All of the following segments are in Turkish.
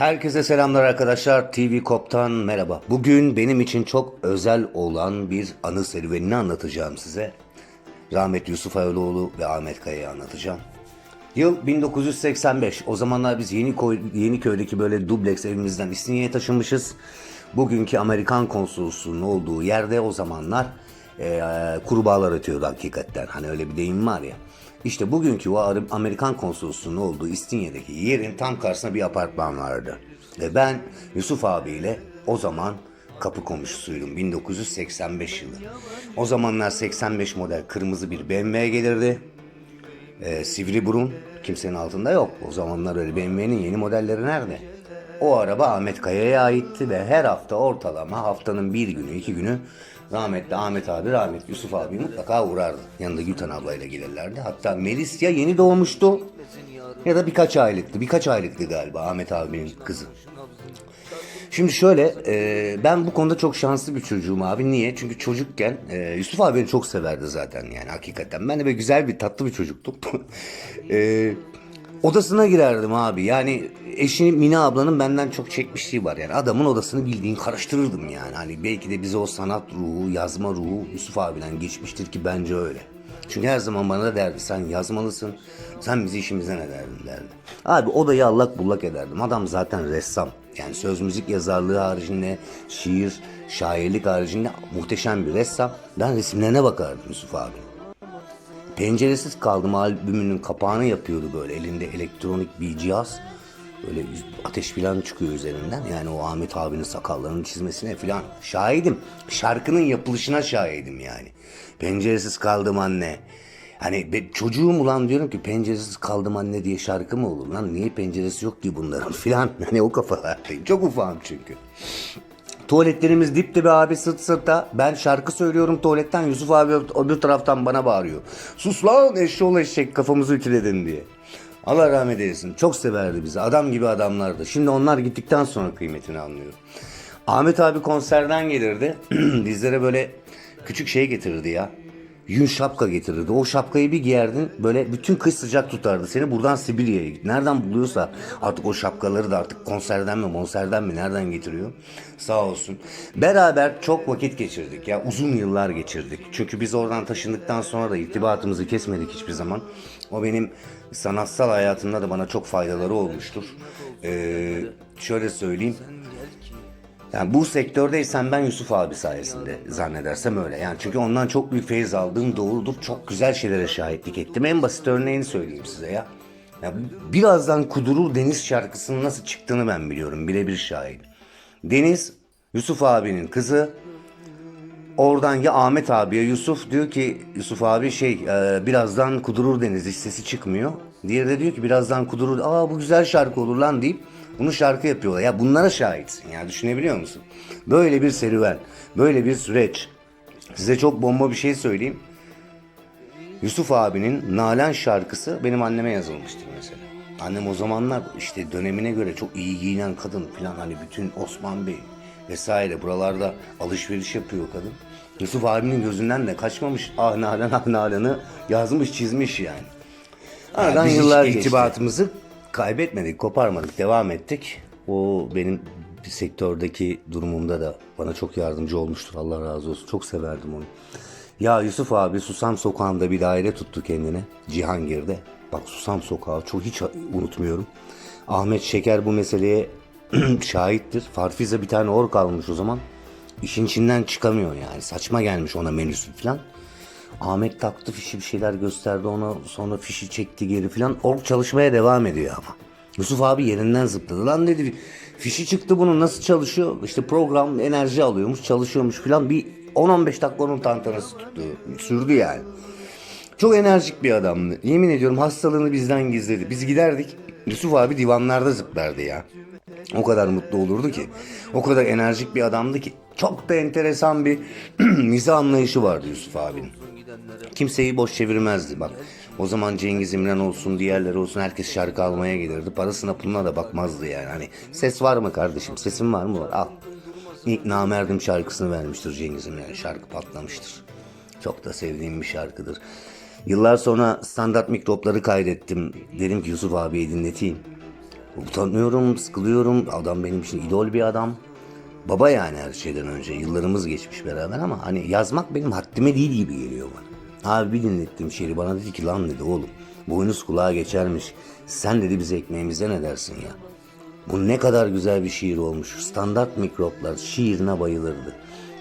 Herkese selamlar arkadaşlar. TV Kop'tan merhaba. Bugün benim için çok özel olan bir anı serüvenini anlatacağım size. Rahmetli Yusuf Ayaloğlu ve Ahmet Kaya'yı anlatacağım. Yıl 1985. O zamanlar biz Yeniköy, Yeniköy'deki böyle dubleks evimizden İstinye'ye taşınmışız. Bugünkü Amerikan konsolosluğunun olduğu yerde o zamanlar e, kurbağalar ötüyordu hakikaten. Hani öyle bir deyim var ya. İşte bugünkü Ar- Amerikan konsolosluğunun olduğu İstinye'deki yerin tam karşısında bir apartman vardı. Ve ben Yusuf abiyle o zaman kapı komşusuydum 1985 yılı. O zamanlar 85 model kırmızı bir BMW gelirdi. Ee, sivri burun kimsenin altında yok. O zamanlar öyle BMW'nin yeni modelleri nerede? O araba Ahmet Kaya'ya aitti ve her hafta ortalama haftanın bir günü iki günü rahmetli Ahmet abi, rahmetli Yusuf abi mutlaka uğrardı. Yanında Gülten ablayla gelirlerdi. Hatta Melis ya yeni doğmuştu ya da birkaç aylıktı. Birkaç aylıktı galiba Ahmet abinin kızı. Şimdi şöyle, e, ben bu konuda çok şanslı bir çocuğum abi. Niye? Çünkü çocukken e, Yusuf abi beni çok severdi zaten yani hakikaten. Ben de böyle güzel bir tatlı bir çocuktum. e, odasına girerdim abi. Yani eşini Mine ablanın benden çok çekmişliği var. Yani adamın odasını bildiğin karıştırırdım yani. Hani belki de bize o sanat ruhu, yazma ruhu Yusuf abiden geçmiştir ki bence öyle. Çünkü her zaman bana da derdi sen yazmalısın. Sen bizi işimize ne derdin derdi. Abi odayı allak bullak ederdim. Adam zaten ressam. Yani söz müzik yazarlığı haricinde şiir, şairlik haricinde muhteşem bir ressam. Ben resimlerine bakardım Yusuf abi. Penceresiz kaldım albümünün kapağını yapıyordu böyle elinde elektronik bir cihaz. Böyle ateş filan çıkıyor üzerinden. Yani o Ahmet abinin sakallarının çizmesine filan şahidim. Şarkının yapılışına şahidim yani. Penceresiz kaldım anne. Hani çocuğum ulan diyorum ki penceresiz kaldım anne diye şarkı mı olur lan? Niye penceresi yok ki bunların filan. Hani o kafalardayım. Çok ufağım çünkü. Tuvaletlerimiz dip dibe abi sırt sırta. Ben şarkı söylüyorum tuvaletten. Yusuf abi öbür taraftan bana bağırıyor. Sus lan eşşoğlu eşek kafamızı ütüledin diye. Allah rahmet eylesin. Çok severdi bizi. Adam gibi adamlardı. Şimdi onlar gittikten sonra kıymetini anlıyorum. Ahmet abi konserden gelirdi. Bizlere böyle küçük şey getirirdi ya. Yün şapka getirirdi. O şapkayı bir giyerdin böyle bütün kış sıcak tutardı. Seni buradan Sibirya'ya git. Nereden buluyorsa artık o şapkaları da artık konserden mi konserden mi nereden getiriyor. Sağ olsun. Beraber çok vakit geçirdik ya. Uzun yıllar geçirdik. Çünkü biz oradan taşındıktan sonra da irtibatımızı kesmedik hiçbir zaman. O benim sanatsal hayatımda da bana çok faydaları olmuştur. Ee, şöyle söyleyeyim. Yani bu sektördeysen ben Yusuf abi sayesinde zannedersem öyle. Yani çünkü ondan çok büyük feyiz aldığım doğrudur. Çok güzel şeylere şahitlik ettim. En basit örneğini söyleyeyim size ya. ya birazdan Kudurur Deniz şarkısının nasıl çıktığını ben biliyorum. Birebir şahit. Deniz Yusuf abinin kızı. Oradan ya Ahmet abiye Yusuf diyor ki Yusuf abi şey e, birazdan kudurur deniz hiç sesi çıkmıyor. Diğeri de diyor ki birazdan kudurur aa bu güzel şarkı olur lan deyip bunu şarkı yapıyorlar. Ya bunlara şahitsin ya düşünebiliyor musun? Böyle bir serüven, böyle bir süreç. Size çok bomba bir şey söyleyeyim. Yusuf abinin Nalan şarkısı benim anneme yazılmıştır mesela. Annem o zamanlar işte dönemine göre çok iyi giyinen kadın falan hani bütün Osman Bey vesaire buralarda alışveriş yapıyor kadın. Yusuf abinin gözünden de kaçmamış ah Nalan ah Nalan'ı yazmış çizmiş yani. Aradan hiç yıllar geçti. irtibatımızı kaybetmedik, koparmadık, devam ettik. O benim sektördeki durumumda da bana çok yardımcı olmuştur. Allah razı olsun. Çok severdim onu. Ya Yusuf abi Susam Sokağı'nda bir daire tuttu kendine. Cihangir'de. Bak Susam Sokağı çok hiç unutmuyorum. Ahmet Şeker bu meseleye şahittir. Farfiza bir tane ork almış o zaman. İşin içinden çıkamıyor yani. Saçma gelmiş ona menüsü falan. Ahmet taktı fişi bir şeyler gösterdi ona sonra fişi çekti geri falan. Ork çalışmaya devam ediyor ama. Yusuf abi yerinden zıpladı. Lan dedi fişi çıktı bunun nasıl çalışıyor? İşte program enerji alıyormuş çalışıyormuş falan. Bir 10-15 dakika onun tantanası tuttu. Sürdü yani. Çok enerjik bir adamdı. Yemin ediyorum hastalığını bizden gizledi. Biz giderdik. Yusuf abi divanlarda zıplardı ya. O kadar mutlu olurdu ki. O kadar enerjik bir adamdı ki. Çok da enteresan bir mizah anlayışı vardı Yusuf abinin. Kimseyi boş çevirmezdi bak. O zaman Cengiz İmren olsun, diğerleri olsun herkes şarkı almaya gelirdi. Parasına puluna da bakmazdı yani. Hani ses var mı kardeşim? Sesin var mı? Var. Al. İlk Namerdim şarkısını vermiştir Cengiz İmren. Şarkı patlamıştır. Çok da sevdiğim bir şarkıdır. Yıllar sonra standart mikropları kaydettim. Dedim ki Yusuf abiye dinleteyim. Utanıyorum, sıkılıyorum. Adam benim için idol bir adam. Baba yani her şeyden önce. Yıllarımız geçmiş beraber ama hani yazmak benim haddime değil gibi geliyor bana. Abi bir dinlettiğim şiiri bana dedi ki lan dedi oğlum. Boynuz kulağa geçermiş. Sen dedi bize ekmeğimize ne dersin ya? Bu ne kadar güzel bir şiir olmuş. Standart mikroplar şiirine bayılırdı.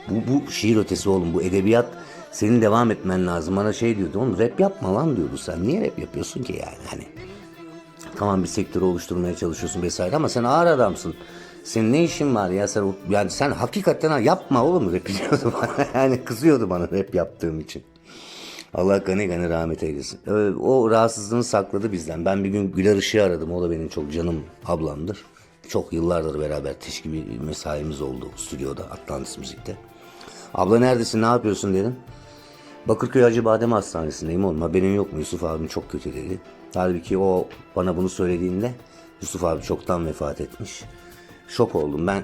Bu, bu şiir ötesi oğlum. Bu edebiyat senin devam etmen lazım. Bana şey diyordu oğlum rap yapma lan diyordu sen. Niye rap yapıyorsun ki yani hani? Tamam bir sektörü oluşturmaya çalışıyorsun vesaire ama sen ağır adamsın. Senin ne işin var ya sen yani sen hakikaten ha, yapma oğlum rap diyordu bana. yani kızıyordu bana rap yaptığım için. Allah gani gani rahmet eylesin. O rahatsızlığını sakladı bizden. Ben bir gün Güler Işık'ı aradım. O da benim çok canım ablamdır. Çok yıllardır beraber teşkil bir mesaimiz oldu stüdyoda Atlantis Müzik'te. Abla neredesin ne yapıyorsun dedim. Bakırköy Acıbadem Hastanesi'ndeyim oğlum haberin yok mu Yusuf abim çok kötü dedi. Halbuki o bana bunu söylediğinde Yusuf abi çoktan vefat etmiş. Şok oldum ben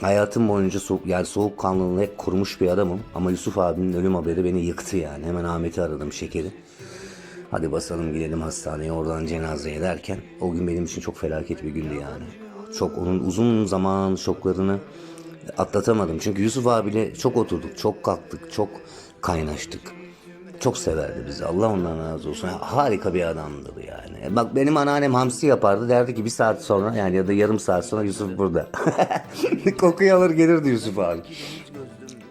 hayatım boyunca soğuk, yani soğukkanlılığını hep korumuş bir adamım. Ama Yusuf abimin ölüm haberi beni yıktı yani. Hemen Ahmet'i aradım şekeri. Hadi basalım gidelim hastaneye oradan cenazeye derken o gün benim için çok felaket bir gündü yani. Çok onun uzun zaman şoklarını atlatamadım. Çünkü Yusuf abiyle çok oturduk, çok kalktık, çok kaynaştık. Çok severdi bizi. Allah ondan razı olsun. Harika bir adamdı bu yani. Bak benim anneannem hamsi yapardı. Derdi ki bir saat sonra yani ya da yarım saat sonra Yusuf burada. Kokuyu alır gelirdi Yusuf abi.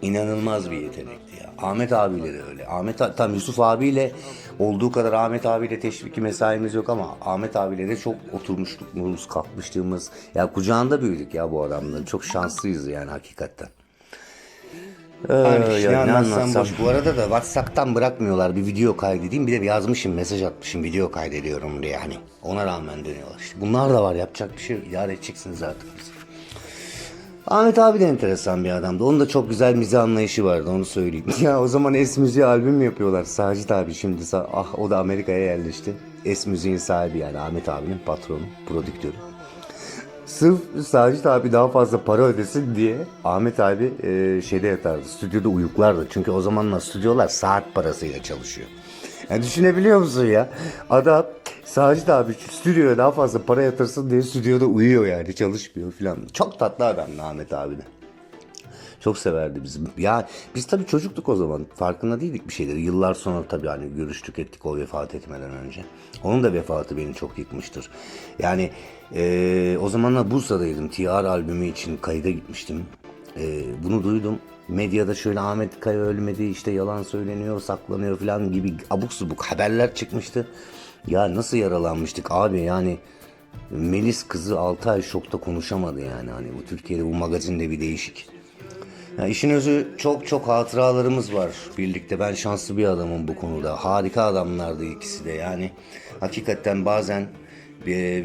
İnanılmaz bir yetenekti ya. Ahmet abiyle de öyle. Ahmet tam Yusuf abiyle olduğu kadar Ahmet abiyle teşviki mesaimiz yok ama Ahmet abiyle de çok oturmuşluğumuz, kalkmışlığımız. Ya kucağında büyüdük ya bu adamların. Çok şanslıyız yani hakikaten. Ee, ya ne anlatsam boş. Bu arada da Whatsapp'tan bırakmıyorlar bir video kaydedeyim. Bir de yazmışım mesaj atmışım video kaydediyorum diye hani. Ona rağmen dönüyorlar işte. Bunlar da var yapacak bir şey yok. İdare edeceksiniz artık. Ahmet abi de enteresan bir adamdı. Onun da çok güzel mizah anlayışı vardı onu söyleyeyim. Ya o zaman Es Müziği albüm yapıyorlar? Sacit abi şimdi sa- ah o da Amerika'ya yerleşti. Es Müziğin sahibi yani Ahmet abinin patronu, prodüktörü. Sırf Sacit abi daha fazla para ödesin diye Ahmet abi e, şeyde yatardı. Stüdyoda uyuklardı. Çünkü o zamanlar stüdyolar saat parasıyla çalışıyor. Yani düşünebiliyor musun ya? Adam Sacit abi stüdyoya daha fazla para yatırsın diye stüdyoda uyuyor yani çalışmıyor falan. Çok tatlı adamdı Ahmet abi de. Çok severdi bizi. Ya biz tabii çocuktuk o zaman. Farkında değildik bir şeyleri. Yıllar sonra tabii hani görüştük ettik o vefat etmeden önce. Onun da vefatı beni çok yıkmıştır. Yani eee, o zamanlar Bursa'daydım. TR albümü için kayda gitmiştim. Eee, bunu duydum. Medyada şöyle Ahmet Kaya ölmedi işte yalan söyleniyor saklanıyor falan gibi abuk subuk haberler çıkmıştı. Ya nasıl yaralanmıştık abi yani Melis kızı 6 ay şokta konuşamadı yani. Hani bu Türkiye'de bu magazinde bir değişik. Ya işin özü çok çok hatıralarımız var birlikte. Ben şanslı bir adamım bu konuda. Harika adamlardı ikisi de. Yani hakikaten bazen e,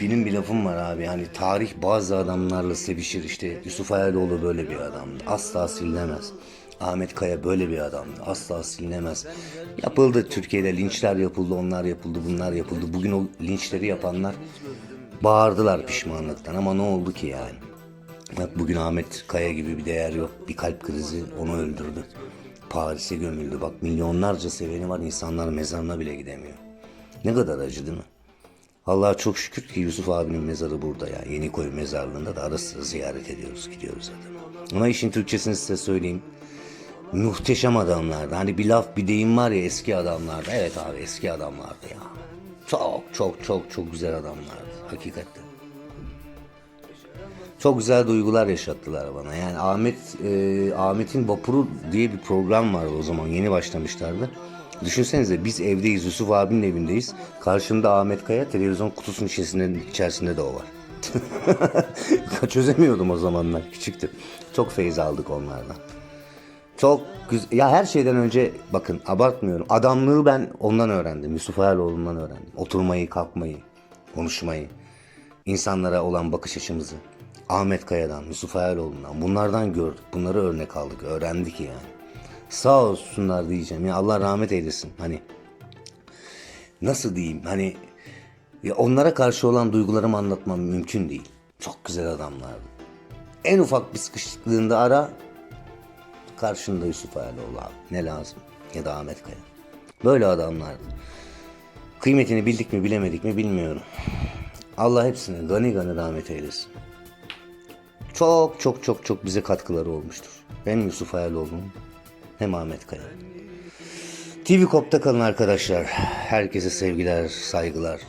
benim bir lafım var abi. Yani tarih bazı adamlarla sevişir. İşte Yusuf Ayaloğlu böyle bir adamdı. Asla silinemez. Ahmet Kaya böyle bir adamdı. Asla silinemez. Yapıldı Türkiye'de linçler yapıldı, onlar yapıldı, bunlar yapıldı. Bugün o linçleri yapanlar bağırdılar pişmanlıktan ama ne oldu ki yani? Bak bugün Ahmet Kaya gibi bir değer yok. Bir kalp krizi onu öldürdü. Paris'e gömüldü. Bak milyonlarca seveni var. insanlar mezarına bile gidemiyor. Ne kadar acı değil mi? Allah'a çok şükür ki Yusuf abinin mezarı burada ya. Yenikoy mezarlığında da ara sıra ziyaret ediyoruz, gidiyoruz zaten. Ama işin Türkçesini size söyleyeyim. Muhteşem adamlardı. Hani bir laf bir deyim var ya eski adamlarda. Evet abi eski adamlardı ya. Çok çok çok çok güzel adamlardı. Hakikaten. Çok güzel duygular yaşattılar bana. Yani Ahmet e, Ahmet'in Vapuru diye bir program vardı o zaman. Yeni başlamışlardı. Düşünsenize biz evdeyiz. Yusuf abinin evindeyiz. Karşımda Ahmet Kaya televizyon kutusunun içerisinde, içerisinde de o var. Çözemiyordum o zamanlar. Küçüktüm. Çok feyiz aldık onlardan. Çok güzel. Ya her şeyden önce bakın abartmıyorum. Adamlığı ben ondan öğrendim. Yusuf Ayaloğlu'ndan öğrendim. Oturmayı, kalkmayı, konuşmayı, insanlara olan bakış açımızı. Ahmet Kaya'dan, Yusuf Ayaloğlu'ndan bunlardan gördük. Bunları örnek aldık, öğrendik yani. Sağ olsunlar diyeceğim. Ya Allah rahmet eylesin. Hani nasıl diyeyim? Hani ya onlara karşı olan duygularımı anlatmam mümkün değil. Çok güzel adamlardı. En ufak bir sıkışıklığında ara karşında Yusuf Ayaloğlu abi. Ne lazım? Ya da Ahmet Kaya. Böyle adamlardı. Kıymetini bildik mi bilemedik mi bilmiyorum. Allah hepsini gani gani rahmet eylesin. Çok çok çok çok bize katkıları olmuştur. Hem Yusuf Ayaloğlu'nun hem Ahmet Kaya. TV Kop'ta kalın arkadaşlar. Herkese sevgiler, saygılar.